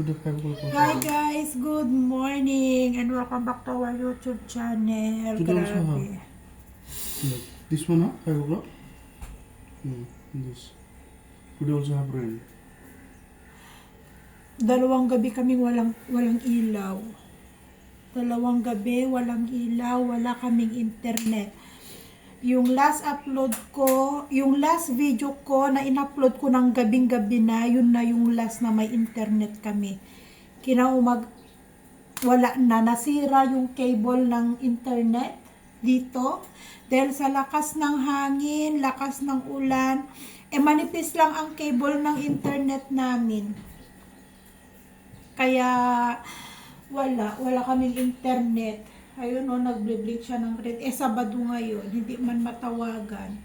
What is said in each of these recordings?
to the also. Hi guys, good morning and welcome back to our YouTube channel. Today also, this one, huh? Five o'clock? No, this. Today also have rain. Dalawang gabi kaming walang walang ilaw. Dalawang gabi walang ilaw, wala kaming internet. Yung last upload ko, yung last video ko na in-upload ko ng gabing-gabi na, yun na yung last na may internet kami. Kinaumag, wala na, nasira yung cable ng internet dito. Dahil sa lakas ng hangin, lakas ng ulan, eh manipis lang ang cable ng internet namin. Kaya wala, wala kaming internet. Ayun o, nagble-blink siya ng red. Eh, Sabado ngayon, hindi man matawagan.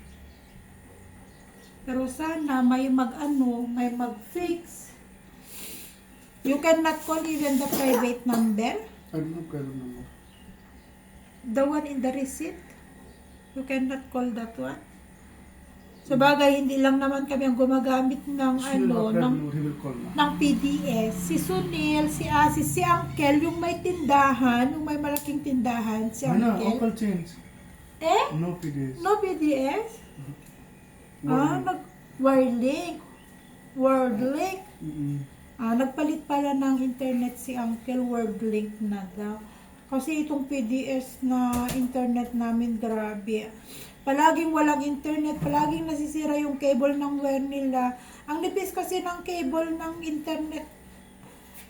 Pero sana may mag-ano, may mag-fix. You cannot call even the private number. Know private number. The one in the receipt. You cannot call that one. Sa bagay, hindi lang naman kami ang gumagamit ng ano, ng ng PDS. Si Sunil, si Asis, si Uncle, yung may tindahan, yung may malaking tindahan, si Ano, Uncle. Change. Eh? No PDS. No PDS? Ah, Warning. nag Wordlink. Wordlink. Mm-mm. Ah, nagpalit pala ng internet si Uncle Wordlink na daw. Kasi itong PDS na internet namin, grabe. Palaging walang internet, palaging nasisira yung cable ng wire nila. Ang nipis kasi ng cable ng internet.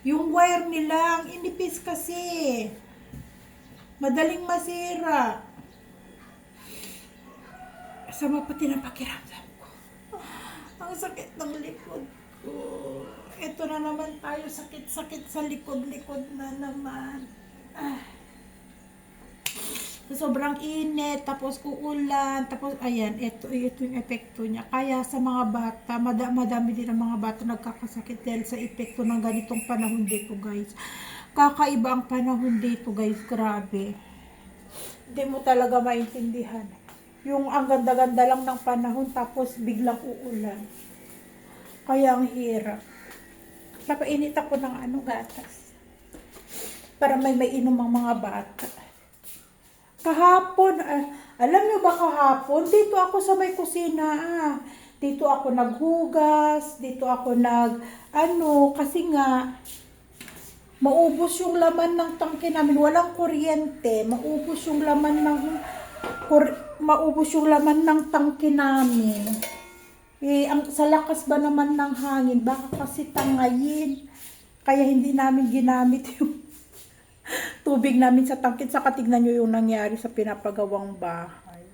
Yung wire nila, ang inipis kasi. Madaling masira. Sama pati ng pakiramdam ko. Ang sakit ng likod ko. Ito na naman tayo, sakit-sakit sa likod-likod na naman. Ah. Sobrang init, tapos uulan, tapos ayan, ito, ito yung epekto niya. Kaya sa mga bata, mada, madami din ang mga bata nagkakasakit dahil sa epekto ng ganitong panahon dito guys. Kakaiba ang panahon dito guys, grabe. Hindi mo talaga maintindihan. Yung ang ganda-ganda lang ng panahon tapos biglang uulan. Kaya ang hirap. Napainit ako ng ano gatas. Para may mainom ang mga bata. Kahapon, ah, alam nyo ba kahapon, dito ako sa may kusina, ah. Dito ako naghugas, dito ako nag, ano, kasi nga, maubos yung laman ng tangke namin, walang kuryente, maubos yung laman ng, kur, maubos yung laman ng tangke namin. Eh, ang, sa lakas ba naman ng hangin, baka kasi tangayin. Kaya hindi namin ginamit yung tubig namin sa tangkit. Saka tignan nyo yung nangyari sa pinapagawang bahay.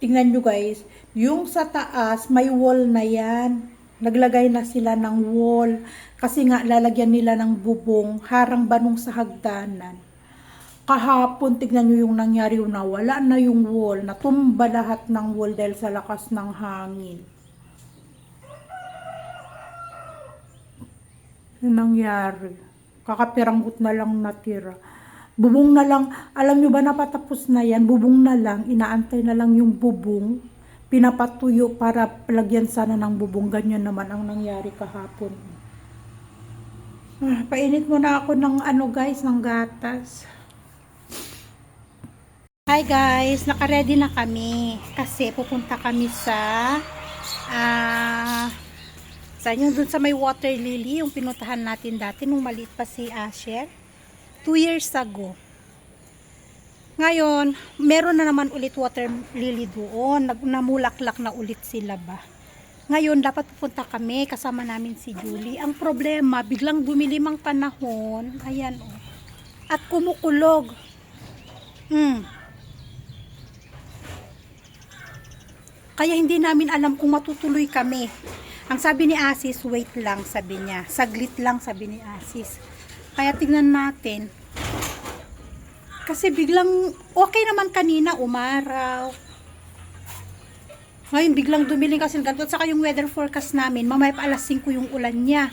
Tingnan nyo guys, yung sa taas, may wall na yan. Naglagay na sila ng wall. Kasi nga, lalagyan nila ng bubong, harang banong sa hagdanan. Kahapon, tignan nyo yung nangyari yung nawala na yung wall. Natumba lahat ng wall dahil sa lakas ng hangin. Yung nangyari. Kakapiranggot na lang natira. Bubong na lang, alam nyo ba napatapos na yan? Bubong na lang, inaantay na lang yung bubong. Pinapatuyo para lagyan sana ng bubong. Ganyan naman ang nangyari kahapon. Ah, painit mo na ako ng ano guys, ng gatas. Hi guys, naka-ready na kami kasi pupunta kami sa ah sa yun dun sa may water lily yung pinuntahan natin dati nung maliit pa si Asher. Two years ago. Ngayon, meron na naman ulit water lily doon. Nag, namulaklak na ulit sila ba. Ngayon, dapat pupunta kami kasama namin si Julie. Ang problema, biglang dumilim ang panahon. Ayan oh. At kumukulog. Hmm. Kaya hindi namin alam kung matutuloy kami. Ang sabi ni Asis, wait lang, sabi niya. Saglit lang, sabi ni Asis. Kaya tingnan natin. Kasi biglang, okay naman kanina, umaraw. Ngayon, biglang dumiling kasi ganito. At saka yung weather forecast namin, mamaya pa alas 5 yung ulan niya.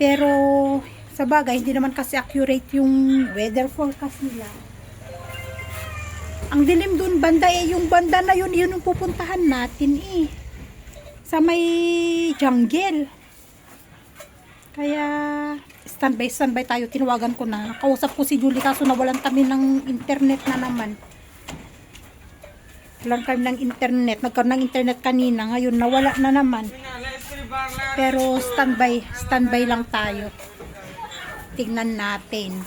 Pero, sa bagay, hindi naman kasi accurate yung weather forecast nila. Ang dilim dun banda eh, yung banda na yun, yun yung pupuntahan natin eh. Sa may jungle. Kaya, standby, standby tayo. Tinawagan ko na. Kausap ko si Julie kaso nawalan kami ng internet na naman. Walan kami ng internet. Nagkaroon ng internet kanina. Ngayon, nawala na naman. Pero standby, standby lang tayo. Tingnan natin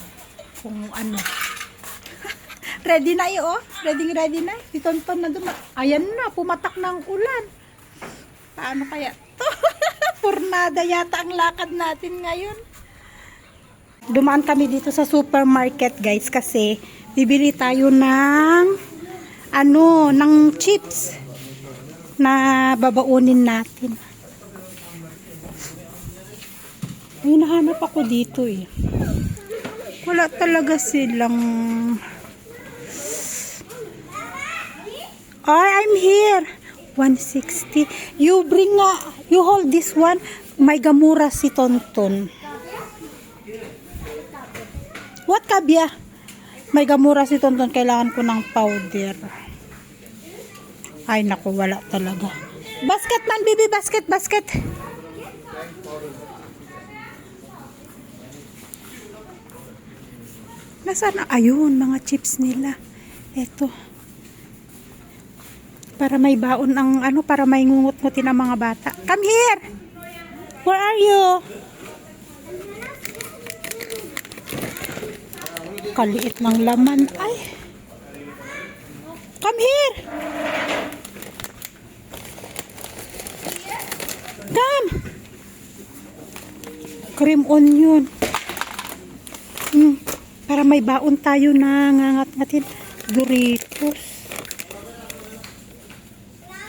kung ano. ready na iyo, oh. Ready, ready na. Si Tonton na duma. Ayan na, pumatak na ang ulan. Paano kaya to? Purnada yata ang lakad natin ngayon. Dumaan kami dito sa supermarket guys kasi bibili tayo ng ano, ng chips na babaunin natin. Nahanap ako dito eh. Wala talaga silang... Ay, I'm here. 160. You bring nga, you hold this one. May gamura si Tonton. What kabya? May gamura si Tonton. Kailangan ko ng powder. Ay, naku, wala talaga. Basket man, baby. Basket, basket. Nasaan na? Ayun, mga chips nila. Eto. Para may baon ang ano, para may ngungut-ngutin ang mga bata. Come here! Where are you? Kaliit ng laman. Ay! Come here! Come! Cream onion. Mm, para may baon tayo na ngangat-ngatin. Doritos.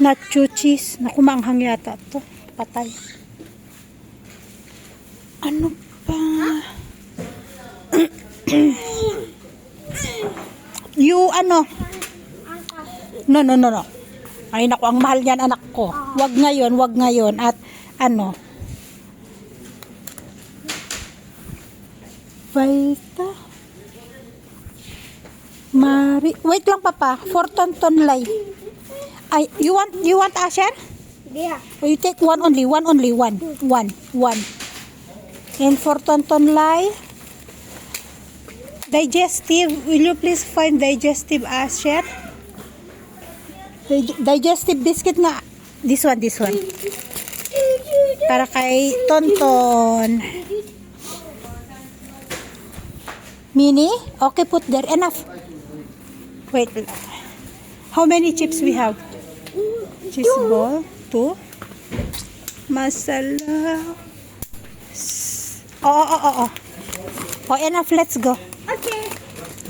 Nacho cheese. Naku, maanghang yata to. Patay. Ano pa? you ano? No, no, no, no. Ay, naku, ang mahal yan, anak ko. Wag ngayon, wag ngayon. At, ano? Vita. Mari. Wait lang, papa. For tonton lay. Ay, you want, you want Asher? Yeah. You take one only, one only, one. One, one. And for tonton lay, digestive, will you please find digestive Asher? Dig- Digestive biscuit nga. This one, this one. Para kay tonton. Mini? Okay, put there. Enough. Wait. How many chips we have? Cheese ball. Two. Masala. Oo, oo, oo. Oh, enough. Let's go. Okay.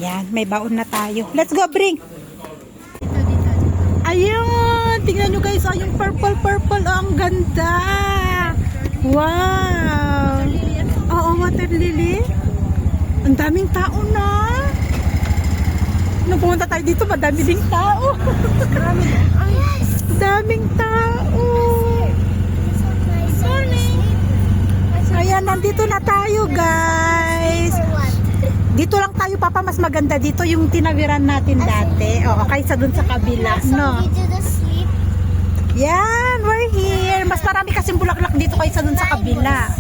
Yan, may baon na tayo. Let's go, bring. Ayun, tingnan nyo guys, oh, yung purple purple, oh, ang ganda. Wow. Oo, water lily. Ang daming tao na. Nung pumunta tayo dito, madami ding tao. Daming tao. Morning. Ayan, nandito na tayo guys. Dito lang tayo, Papa, mas maganda dito yung tinawiran natin dati. Oo, kaysa dun sa kabila, no? Yan, we're here. Mas marami kasing bulaklak dito kaysa dun sa kabila.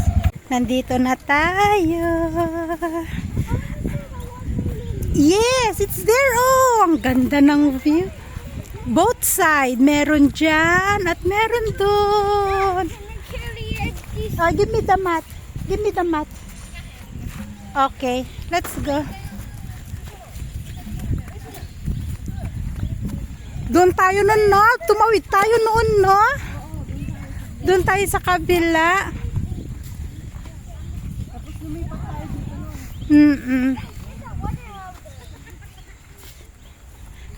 Nandito na tayo. Yes, it's there. Oh, ang ganda ng view. Both side, meron dyan at meron doon. Oh, give me the mat. Give me the mat. Okay, let's go. Doon tayo nun, no? Tumawid tayo noon, no? Doon tayo sa kabila. Mm-mm.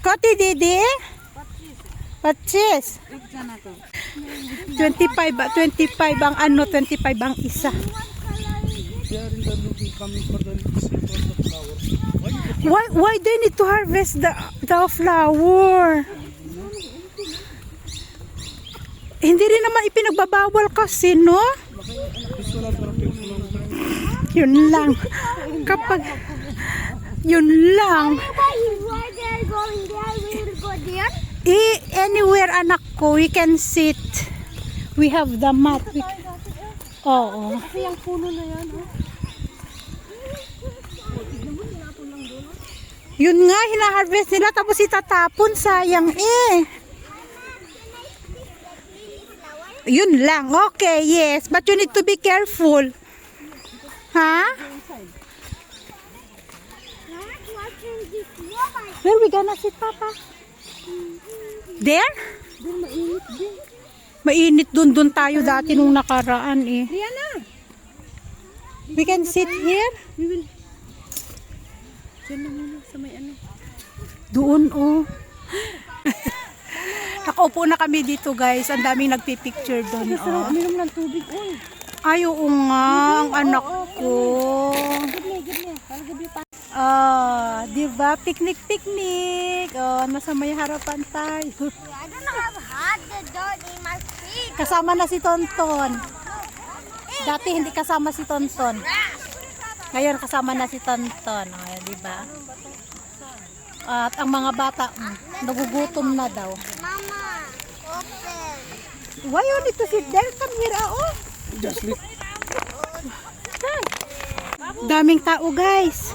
Koti, Didi? Patsis. 25 ba? 25 ang ano, 25 ang isa. Why Why they need to harvest the the flower? Hindi rin naman ipinagbabawal kasi, no? Yun lang. Kapag yun lang. Why they are going there? We will go Eh, anywhere anak ko, we can sit. We have the mat. We- Oo. Kasi yung puno na yan, oh. Yun nga, hinaharvest nila tapos itatapon. Sayang eh. Yun lang. Okay, yes. But you need to be careful. Ha? Woman. Where we gonna sit, Papa? There? Doon mainit din. Mainit dun dun tayo dati nung nakaraan eh. Rihanna! We can sit here? We will... Diyan na muna sa may ano. Doon oh. Nakaupo na kami dito guys. Ang daming nagpipicture doon oh. Uminom ng tubig, uy. Ay, oo nga. Ang anak ko. Good night, good night. Para gabi pa. Ah, di ba? Picnic, picnic. Oh, nasa may harapan tayo. I don't know how hot the dog in my feet. Kasama na si Tonton. Dati hindi kasama si Tonton. Ngayon kasama na si Tonton. Oh, di ba? At ang mga bata, mm, nagugutom na daw. Mama, open. Why you need to sit there? Come here, ah, oh. Just leave. Daming tao, guys.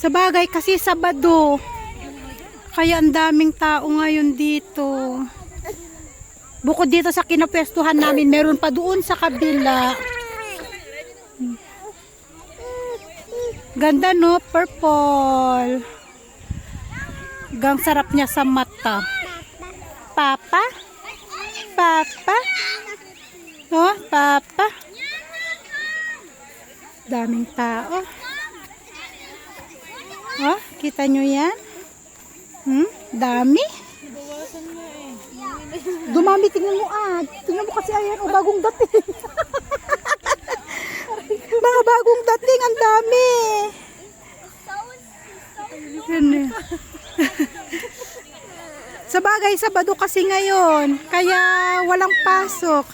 Sa bagay, kasi Sabado. Kaya ang daming tao ngayon dito. Bukod dito sa kinapwestuhan namin, meron pa doon sa kabila. Ganda no, purple. Gang sarap niya sa mata. Papa? Papa? Oh, papa? Daming tao. Oh, kita nyo yan? Hmm? Dami? Dumami, tingnan mo ah. Tingnan mo kasi ayan, oh, bagong dating. Mga bagong dating, ang dami. Eh. Sa bagay, Sabado kasi ngayon, kaya walang pasok.